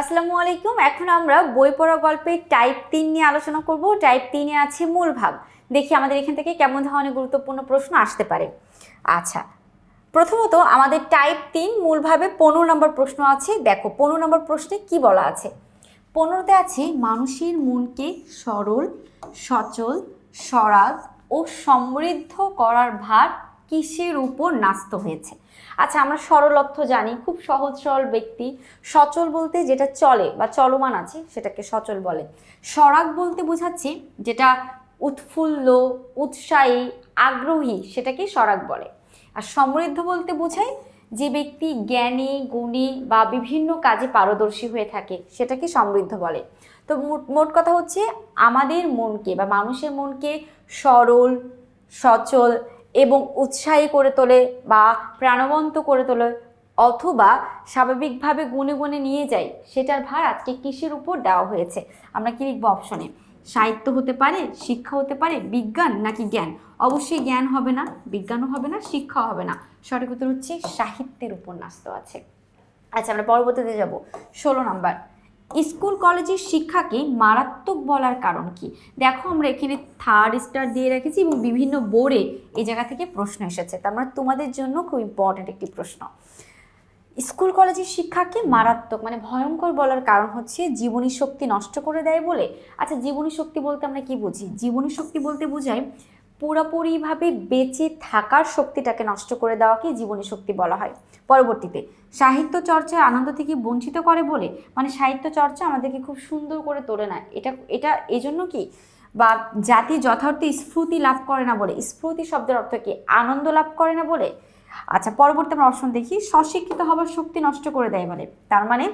আসসালামু আলাইকুম। এখন আমরা বই পড়া গল্পের টাইপ তিন নিয়ে আলোচনা করব। টাইপ তিনে আছে মূল ভাব দেখি আমাদের এখান থেকে কেমন ধরনের গুরুত্বপূর্ণ প্রশ্ন আসতে পারে। আচ্ছা প্রথমত আমাদের টাইপ তিন মূলভাবে পনেরো নম্বর প্রশ্ন আছে। দেখো, পনেরো নম্বর প্রশ্নে কি বলা আছে? পনেরোতে আছে, মানুষের মনকে সরল, সচল, সরাগ ও সমৃদ্ধ করার ভার কিসের উপর ন্যস্ত হয়েছে? আচ্ছা আমরা সরল অর্থ জানি, খুব সহজ, সরল ব্যক্তি। সচল বলতে যেটা চলে বা চলমান আছে, সেটাকে সচল বলে। সরাগ বলতে বোঝাচ্ছে যেটা উৎফুল্ল, উৎসাহী, আগ্রহী, সেটাকে সরাগ বলে। আর সমৃদ্ধ বলতে বোঝায় যে ব্যক্তি জ্ঞানী, গুণী বা বিভিন্ন কাজে পারদর্শী হয়ে থাকে, সেটাকে সমৃদ্ধ বলে। তো মোট কথা হচ্ছে, আমাদের মনকে বা মানুষের মনকে সরল, সচল এবং উৎসাহী করে তোলে বা প্রাণবন্ত করে তোলে অথবা স্বাভাবিকভাবে গুনে গুনে নিয়ে যাই সেটার ভার আজকে কিসের উপর দেওয়া হয়েছে। আমরা কি লিখব অপশনে সাহিত্য হতে পারে, শিক্ষা হতে পারে, বিজ্ঞান নাকি জ্ঞান? অবশ্যই জ্ঞান হবে না, বিজ্ঞানও হবে না শিক্ষা হবে না। সঠিক উত্তর হচ্ছে সাহিত্যের উপর ন্যস্ত আছে। আচ্ছা আমরা পরবর্তীতে যাব। ষোলো নাম্বার। স্কুল কলেজের শিক্ষাকে মারাত্মক বলার কারণ কি? দেখো, আমরা এখানে থার্ড স্টার দিয়ে রেখেছি এবং বিভিন্ন বোর্ডে এই জায়গা থেকে প্রশ্ন এসেছে। তার মানে তোমাদের জন্য খুব ইম্পর্ট্যান্ট একটি প্রশ্ন। স্কুল কলেজের শিক্ষাকে মারাত্মক মানে ভয়ঙ্কর বলার কারণ হচ্ছে জীবনী শক্তি নষ্ট করে দেয় বলে। আচ্ছা জীবনী শক্তি বলতে আমরা কি বুঝি? জীবনী শক্তি বলতে বোঝায় পুরোপুরিভাবে বেঁচে থাকার শক্তিটাকে নষ্ট করে দেওয়াকে জীবনী শক্তি বলা হয়। পরবর্তীতে, সাহিত্য চর্চার আনন্দ থেকে বঞ্চিত করে বলে মানে সাহিত্য চর্চা আমাদেরকে খুব সুন্দর করে তোলে না। এটা এটা এজন্য কি? বা জাতি যথার্থ স্ফূর্তি লাভ করে না বলে, স্ফূর্তি শব্দের অর্থ কি? আনন্দ লাভ করে না বলে? আচ্ছা পরবর্তী আমরা অপশন দেখি, স্বশিক্ষিত হবার শক্তি নষ্ট করে দেয় বলে। তার মানে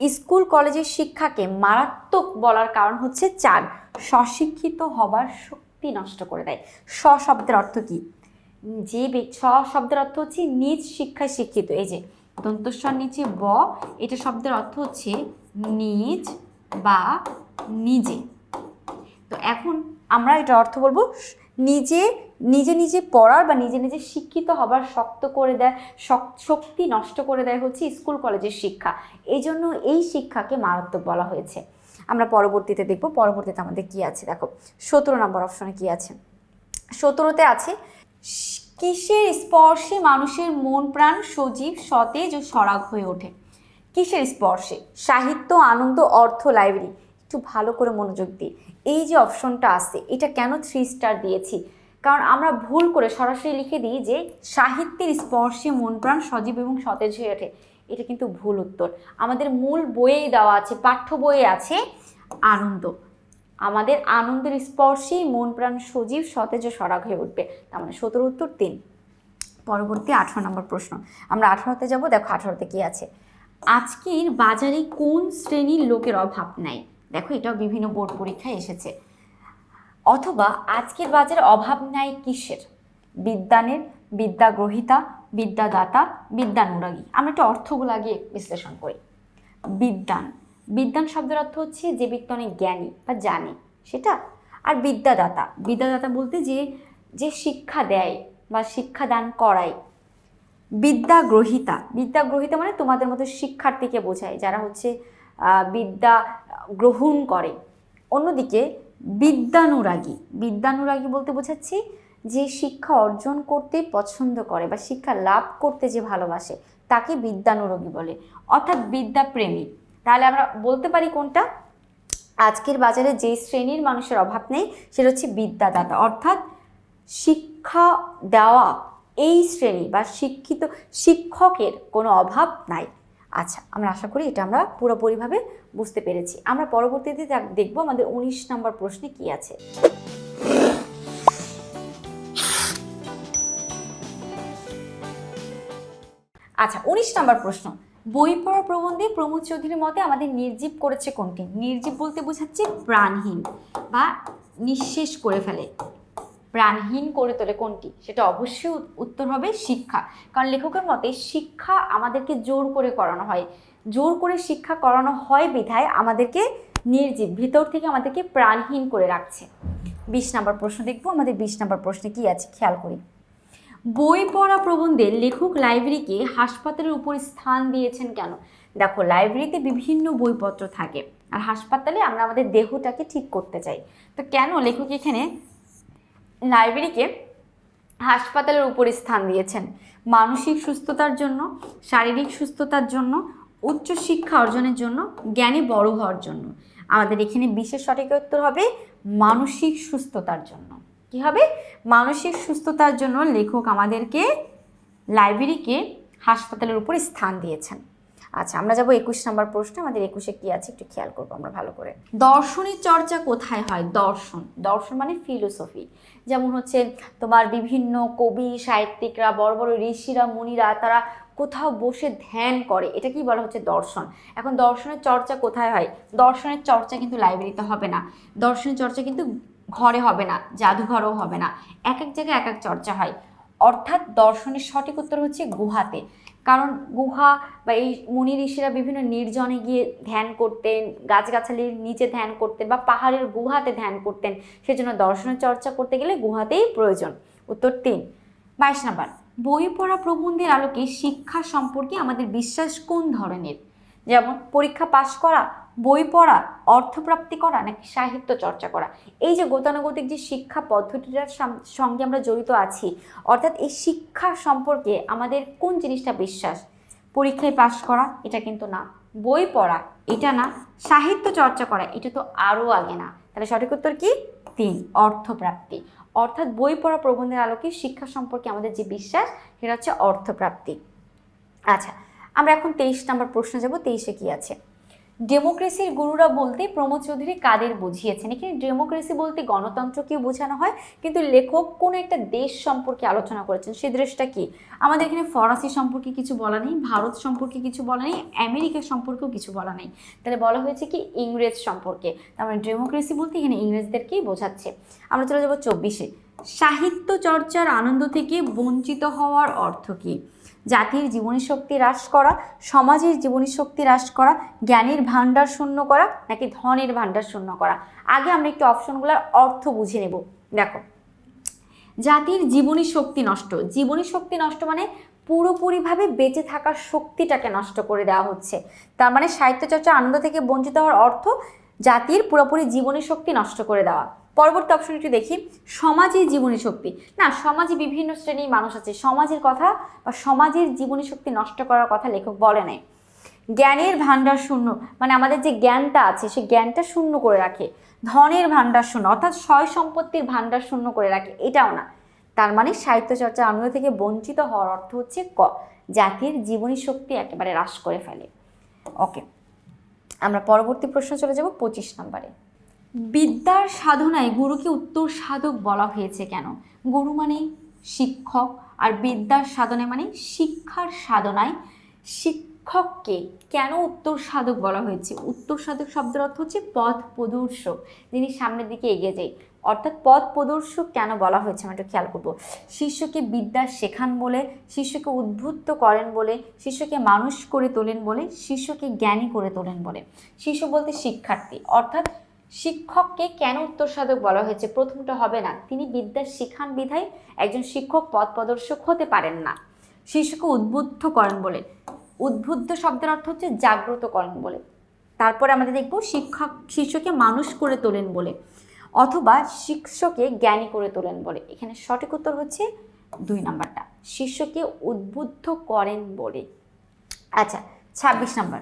স্কুল, কলেজের শিক্ষাকে মারাত্মক বলার কারণ হচ্ছে চার স্বশিক্ষিত হবার শক্তি নষ্ট করে দেয়। স শব্দের অর্থ কি? যে স শব্দের অর্থ হচ্ছে নিজ শিক্ষায় শিক্ষিত। এই যে, দন্তস্বর নিচে ব, এটা শব্দের অর্থ হচ্ছে নিজ বা নিজে। তো এখন আমরা এটা অর্থ বলব, নিজে নিজে নিজে পড়ার বা নিজে নিজে শিক্ষিত হবার শক্ত করে দেয় শক্তি নষ্ট করে দেয় হচ্ছে স্কুল কলেজের শিক্ষা। এই জন্য এই শিক্ষাকে মারাত্মক বলা হয়েছে। আমরা পরবর্তীতে দেখব, পরবর্তীতে আমাদের কি আছে? দেখো, সতেরো নম্বর অপশনে কি আছে? সতেরোতে আছে, কিসের স্পর্শে মানুষের মন প্রাণ সজীব, সতেজ ও সরাগ হয়ে ওঠে? কিসের স্পর্শে? সাহিত্য, আনন্দ, অর্থ লাইব্রেরি একটু ভালো করে মনোযোগ দিই এই যে অপশনটা আছে, এটা কেন থ্রি স্টার দিয়েছি? কারণ আমরা ভুল করে সরাসরি লিখে দিই যে সাহিত্যের স্পর্শে মন প্রাণ সজীব এবং সতেজ হয়ে ওঠে। এটা কিন্তু ভুল উত্তর। আমাদের মূল বইয়েই দেওয়া আছে, পাঠ্য বইয়ে আছে আনন্দ। আমাদের আনন্দের স্পর্শেই মন প্রাণ সজীব, সতেজ সরাগ হয়ে উঠবে। তার মানে সতেরো উত্তর তিন। পরবর্তী আঠারো নম্বর প্রশ্ন। আমরা আঠারোতে যাব, দেখো আঠারোতে কি আছে। আজকের বাজারে কোন শ্রেণির লোকের অভাব নাই? দেখো এটাও বিভিন্ন বোর্ড পরীক্ষায় এসেছে। অথবা আজকের বাজারে অভাব নাই কিসের? বিদ্যানের, বিদ্যাগ্রহিতা বিদ্যাদাতা বিদ্যানুরাগী আমরা একটু অর্থগুলো আগে বিশ্লেষণ করি। বিদ্যান। বিদ্যান শব্দের অর্থ হচ্ছে যে ব্যক্তি অনেক জ্ঞানী বা জানে। সেটা? আর বিদ্যাদাতা। বিদ্যাদাতা বলতে যে যে শিক্ষা দেয় বা শিক্ষা দান করায়। বিদ্যা গ্রহিতা বিদ্যা গ্রহিতা মানে তোমাদের মতো শিক্ষার্থীকে বোঝায়, যারা হচ্ছে বিদ্যা গ্রহণ করে। অন্যদিকে বিদ্যানুরাগী। বিদ্যানুরাগী বলতে বোঝাচ্ছি যে শিক্ষা অর্জন করতে পছন্দ করে বা শিক্ষা লাভ করতে যে ভালোবাসে, তাকে বিদ্যানুরোগী বলে। অর্থাৎ বিদ্যাপ্রেমী তাহলে আমরা বলতে পারি কোনটা? আজকের বাজারে যে শ্রেণির মানুষের অভাব নেই, সেটা হচ্ছে বিদ্যাদাতা। অর্থাৎ শিক্ষা দেওয়া এই শ্রেণি বা শিক্ষিত শিক্ষকের কোনো অভাব নাই। আচ্ছা আমরা আশা করি এটা আমরা পুরোপুরিভাবে বুঝতে পেরেছি। আমরা পরবর্তীতে দেখ- দেখব আমাদের উনিশ নম্বর প্রশ্নে কি আছে। আচ্ছা উনিশ নম্বর প্রশ্ন। বই পড়া প্রবন্ধে প্রমোদ চৌধুরীর মতে আমাদের নির্জীব করেছে কোনটি? নির্জীব বলতে বোঝাচ্ছে প্রাণহীন বা নিঃশেষ করে ফেলে। প্রাণহীন করে তোলে কোনটি? সেটা অবশ্যই উত- উত্তর হবে শিক্ষা। কারণ লেখকের মতে শিক্ষা আমাদেরকে জোর করে করানো হয়। জোর করে শিক্ষা করানো হয় বিধায় আমাদেরকে নির্জীব, ভিতর থেকে আমাদেরকে প্রাণহীন করে রাখছে। বিশ নম্বর প্রশ্ন দেখব। আমাদের বিশ নম্বর প্রশ্নে কি আছে? খেয়াল করি। বই পড়া প্রবন্ধে লেখক লাইব্রেরিকে হাসপাতালের উপর স্থান দিয়েছেন কেন? দেখো, লাইব্রেরিতে বিভিন্ন বইপত্র থাকে। আর হাসপাতালে আমরা আমাদের দেহটাকে ঠিক করতে চাই। তো কেন লেখক এখানে লাইব্রেরিকে হাসপাতালের উপরে স্থান দিয়েছেন? মানসিক সুস্থতার জন্য, শারীরিক সুস্থতার জন্য উচ্চ শিক্ষা অর্জনের জন্য, জ্ঞানে বড় হওয়ার জন্য। আমাদের এখানে বিশেষ সঠিক উত্তর হবে মানসিক সুস্থতার জন্য। কি হবে? মানসিক সুস্থতার জন্য লেখক আমাদেরকে লাইব্রেরিকে হাসপাতালের উপরে স্থান দিয়েছেন। আচ্ছা আমরা যাব একুশ নম্বর প্রশ্ন। আমাদের একুশে কি আছে একটু খেয়াল করব আমরা ভালো করে। দর্শনের চর্চা কোথায় হয়? দর্শন। দর্শন মানে ফিলোসফি যেমন হচ্ছে তোমার বিভিন্ন কবি, সাহিত্যিকরা, বড় বড় ঋষিরা, মুনিরা, তারা কোথাও বসে ধ্যান করে, এটা কি বলা হচ্ছে দর্শন? এখন দর্শনের চর্চা কোথায় হয়? দর্শনের চর্চা কিন্তু লাইব্রেরিতে হবে না। দর্শনের চর্চা কিন্তু ঘরে হবে না, জাদুঘরেও হবে না। এক এক জায়গায় এক এক চর্চা হয়। অর্থাৎ দর্শনের সঠিক উত্তর হচ্ছে গুহাতে। কারণ গুহা বা এই মুনি ঋষিরা বিভিন্ন নির্জনে গিয়ে ধ্যান করতেন, গাছগাছালির নিচে ধ্যান করতেন বা পাহাড়ের গুহাতে ধ্যান করতেন। সেজন্য দর্শনের চর্চা করতে গেলে গুহাতেই প্রয়োজন। উত্তর তিন। বাইশ নাম্বার। বই পড়া প্রবন্ধের আলোকে শিক্ষা সম্পর্কে আমাদের বিশ্বাস কোন ধরনের? যেমন, পরীক্ষা পাশ করা, বই পড়া, অর্থপ্রাপ্তি করা, নাকি সাহিত্য চর্চা করা? এই যে গতানুগতিক যে শিক্ষা পদ্ধতিটার সঙ্গে আমরা জড়িত আছি, অর্থাৎ এই শিক্ষা সম্পর্কে আমাদের কোন জিনিসটা বিশ্বাস? পরীক্ষায় পাশ করা, এটা কিন্তু না। বই পড়া, এটা না। সাহিত্য চর্চা করা, এটা তো আরও আগে না। তাহলে সঠিক উত্তর কি? তিন অর্থপ্রাপ্তি। অর্থাৎ বই পড়া প্রবন্ধের আলোকে শিক্ষা সম্পর্কে আমাদের যে বিশ্বাস, সেটা হচ্ছে অর্থপ্রাপ্তি। আচ্ছা আমরা এখন তেইশ নম্বর প্রশ্ন যাব, তেইশে কি আছে? ডেমোক্রেসির গুরুরা বলতে প্রমোদ চৌধুরী কাদের বুঝিয়েছেন? এখানে ডেমোক্রেসি বলতে গণতন্ত্রকেও বোঝানো হয়, কিন্তু লেখক কোন একটা দেশ সম্পর্কে আলোচনা করেছেন, সে দেশটা কি? আমাদের এখানে ফরাসি সম্পর্কে কিছু বলা নেই, ভারত সম্পর্কে কিছু বলা নেই, আমেরিকা সম্পর্কেও কিছু বলা নেই। তাহলে বলা হয়েছে কি ইংরেজ সম্পর্কে? তার মানে ডেমোক্রেসি বলতে এখানে ইংরেজদেরকেই বোঝাচ্ছে। আমরা চলে যাব চব্বিশে। সাহিত্য চর্চার আনন্দ থেকে বঞ্চিত হওয়ার অর্থ কী? জাতির জীবনী শক্তি হ্রাস করা, সমাজের জীবনী শক্তি হ্রাস করা, জ্ঞানের ভাণ্ডার শূন্য করা, নাকি ধনের ভাণ্ডার শূন্য করা। আগে আমরা একটু অপশনগুলোর অর্থ বুঝে নেব। দেখো, জাতির জীবনী শক্তি নষ্ট। জীবনী শক্তি নষ্ট মানে পুরোপুরিভাবে বেঁচে থাকার শক্তিটাকে নষ্ট করে দেওয়া হচ্ছে। তার মানে সাহিত্যচর্চা আনন্দ থেকে বঞ্চিত হওয়ার অর্থ জাতির পুরোপুরি জীবনী শক্তি নষ্ট করে দেওয়া। পরবর্তী অপশনটি দেখি, সমাজের জীবনী শক্তি। না, সমাজে বিভিন্ন শ্রেণির মানুষ আছে, সমাজের কথা বা সমাজের জীবনী শক্তি নষ্ট করার কথা লেখক বলে নাই। জ্ঞানের ভাণ্ডার শূন্য মানে আমাদের যে জ্ঞানটা আছে সেই জ্ঞানটা শূন্য করে রাখে। ধনের ভাণ্ডার শূন্য, অর্থাৎ সয় সম্পত্তির ভাণ্ডার শূন্য করে রাখে, এটাও না। তার মানে সাহিত্য চর্চা আনন্দ থেকে বঞ্চিত হওয়ার অর্থ হচ্ছে ক, জাতির জীবনী শক্তি একেবারে হ্রাস করে ফেলে। ওকে, আমরা পরবর্তী প্রশ্ন চলে যাব পঁচিশ নম্বরে। বিদ্যার সাধনায় গুরুকে উত্তর সাধক বলা হয়েছে কেন? গুরু মানে শিক্ষক, আর বিদ্যার সাধনায় মানে শিক্ষার সাধনায় শিক্ষককে কেন উত্তর সাধক বলা হয়েছে? উত্তর সাধক শব্দের অর্থ হচ্ছে পথ প্রদর্শক, যিনি সামনের দিকে এগিয়ে যায়। অর্থাৎ পথ প্রদর্শক কেন বলা হয়েছে? আমরা একটু খেয়াল করব। শিষ্যকে বিদ্যা শেখান বলে, শিষ্যকে উদ্বুদ্ধ করেন বলে, শিষ্যকে মানুষ করে তোলেন বলে, শিষ্যকে জ্ঞানী করে তোলেন বলে। শিষ্য বলতে শিক্ষার্থী, অর্থাৎ শিক্ষককে কেন উত্তর সাধক বলা হয়েছে? প্রথমটা হবে না। তিনি বিদ্যা শিখান বিধায় একজন শিক্ষক পথ প্রদর্শক হতে পারেন না। শিশুকে উদ্বুদ্ধ করেন বলে। উদ্বুদ্ধ শব্দের অর্থ হচ্ছে জাগ্রত করেন বলে। তারপরে আমাদের দেখব শিক্ষক শিষ্যকে মানুষ করে তোলেন বলে অথবা শিষ্যকে জ্ঞানী করে তোলেন বলে। এখানে সঠিক উত্তর হচ্ছে দুই নাম্বারটা। শিষ্যকে উদ্বুদ্ধ করেন বলে। আচ্ছা ছাব্বিশ নাম্বার।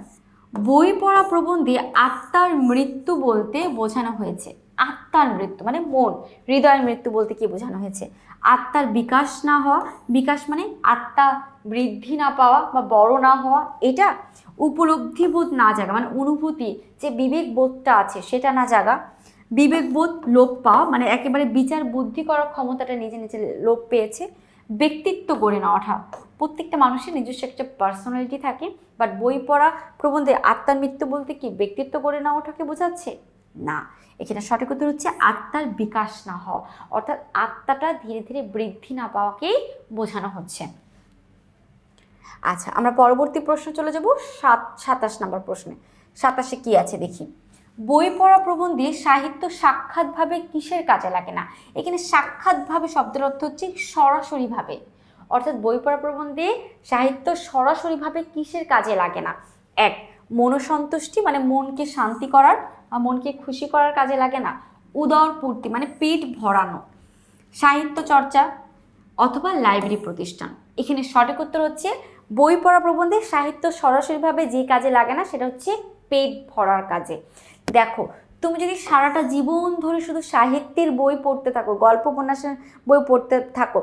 বই পড়া প্রবন্ধে আত্মার মৃত্যু বলতে বোঝানো হয়েছে। আত্মার মৃত্যু মানে মন। হৃদয়ের মৃত্যু বলতে কি বোঝানো হয়েছে? আত্মার বিকাশ না হওয়া, বিকাশ মানে আত্মা বৃদ্ধি না পাওয়া বা বড় না হওয়া, এটা উপলব্ধিবোধ না জাগা মানে অনুভূতি যে বিবেকবোধটা আছে সেটা না জাগা। বিবেকবোধ লোপ পাওয়া মানে একেবারে বিচার বুদ্ধি করার ক্ষমতাটা নিজে নিজে লোপ পেয়েছে। ব্যক্তিত্ব গড়ে না ওঠা। প্রত্যেকটা মানুষের নিজস্ব একটা পার্সোনালিটি থাকে বাট বই পড়া প্রবন্ধে আত্মার মৃত্যু বলতে কি ব্যক্তিত্ব গড়ে না ওঠাকে বোঝাচ্ছে? না। এখানে সঠিক উত্তর হচ্ছে আত্মার বিকাশ না হওয়া, অর্থাৎ আত্মাটা ধীরে ধীরে বৃদ্ধি না পাওয়াকেই বোঝানো হচ্ছে। আচ্ছা আমরা পরবর্তী প্রশ্ন চলে যাব সাত, সাতাশ নম্বর প্রশ্নে। সাতাশে কি আছে দেখি? বই পড়া প্রবন্ধে সাহিত্য সাক্ষাৎভাবে কিসের কাজে লাগে না? এখানে সাক্ষাৎভাবে শব্দের অর্থ হচ্ছে সরাসরিভাবে। অর্থাৎ বই পড়া প্রবন্ধে সাহিত্য সরাসরিভাবে কিসের কাজে লাগে না? এক, মনোসন্তুষ্টি মানে মনকে শান্তি করার বা মনকে খুশি করার কাজে লাগে না। উদর পূর্তি মানে পেট ভরানো। সাহিত্য চর্চা অথবা লাইব্রেরি প্রতিষ্ঠান। এখানে সঠিক উত্তর হচ্ছে, বই পড়া প্রবন্ধে সাহিত্য সরাসরিভাবে যে কাজে লাগে না, সেটা হচ্ছে পেট ভরার কাজে। দেখো, তুমি যদি সারাটা জীবন ধরে শুধু সাহিত্যের বই পড়তে থাকো, গল্প উপন্যাসের বই পড়তে থাকো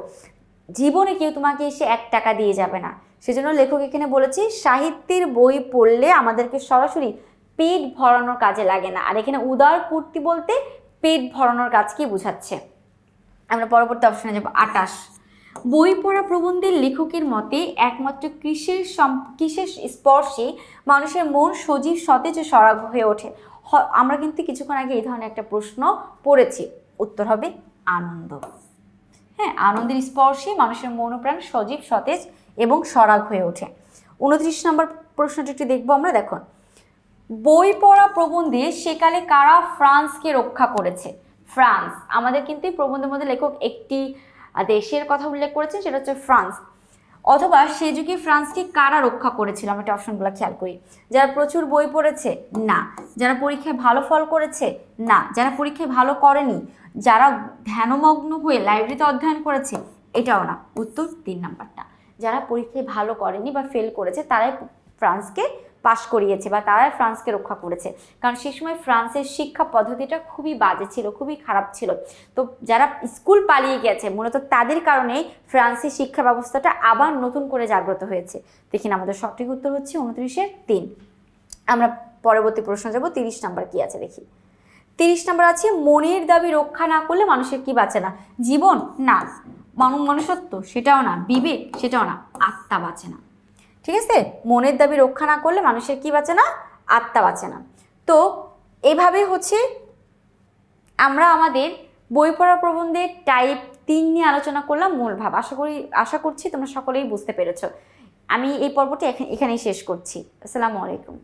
জীবনে কেউ তোমাকে এসে এক টাকা দিয়ে যাবে না। সেজন্য লেখক এখানে বলেছে, সাহিত্যের বই পড়লে আমাদেরকে সরাসরি পেট ভরানোর কাজে লাগে না। আর এখানে উদার পূর্তি বলতে পেট ভরানোর কাজকে বোঝাচ্ছে। আমরা পরবর্তী অপশনে যাব, আটাশ। বই পড়া প্রবন্ধের লেখকের মতে, একমাত্র কৃষির কিসের স্পর্শে মানুষের মন সজীব, সতেজ ও সরাগ হয়ে ওঠে। আমরা কিন্তু কিছুক্ষণ আগে এই ধরনের একটা প্রশ্ন পড়েছি। উত্তর হবে, আনন্দ। হ্যাঁ আনন্দের স্পর্শে মানুষের মন ও প্রাণ সজীব, সতেজ এবং সরাগ হয়ে ওঠে। উনত্রিশ নম্বর প্রশ্নটি একটু দেখব আমরা, দেখুন। বই পড়া প্রবন্ধে সেকালে কারা ফ্রান্সকে রক্ষা করেছে? ফ্রান্স। আমাদের কিন্তু এই প্রবন্ধের মধ্যে লেখক একটি দেশের কথা উল্লেখ করেছেন, সেটা হচ্ছে ফ্রান্স। অথবা সে যুগে ফ্রান্সকে কারা রক্ষা করেছিল আমি একটা অপশনগুলো খেয়াল করি। যারা প্রচুর বই পড়েছে, না। যারা পরীক্ষায় ভালো ফল করেছে, না। যারা পরীক্ষায় ভালো করেনি, যারা ধ্যানমগ্ন হয়ে লাইব্রেরিতে অধ্যয়ন করেছে, এটাও না। উত্তর তিন নাম্বারটা। যারা পরীক্ষায় ভালো করেনি বা ফেল করেছে, তারাই ফ্রান্সকে পাশ করিয়েছে বা তারাই ফ্রান্সকে রক্ষা করেছে। কারণ সেই সময় ফ্রান্সের শিক্ষা পদ্ধতিটা খুবই বাজে ছিল, খুবই খারাপ ছিল। তো যারা স্কুল পালিয়ে গেছে, মূলত তাদের কারণেই ফ্রান্সের শিক্ষা ব্যবস্থাটা আবার নতুন করে জাগ্রত হয়েছে। দেখেন আমাদের সঠিক উত্তর হচ্ছে উনত্রিশের তিন। আমরা পরবর্তী প্রশ্ন যাব, তিরিশ নাম্বার কি আছে দেখি। তিরিশ নাম্বার আছে, মনের দাবি রক্ষা না করলে মানুষের কি বাঁচে না? জীবন না মানুষ মনুষ্যত্ব, সেটাও না। বিবেক, সেটাও না। আত্মা বাঁচে না। ঠিক আছে? মনের দাবি রক্ষা না করলে মানুষের কি বাঁচে না? আত্মা বাঁচে না। তো এভাবে হচ্ছে আমরা আমাদের বই পড়া প্রবন্ধের টাইপ তিন নিয়ে আলোচনা করলাম মূল ভাব। আশা করি, আশা করছি তোমরা সকলেই বুঝতে পেরেছ। আমি এই পর্বটি এখানে- এখানেই শেষ করছি। আসসালামু আলাইকুম।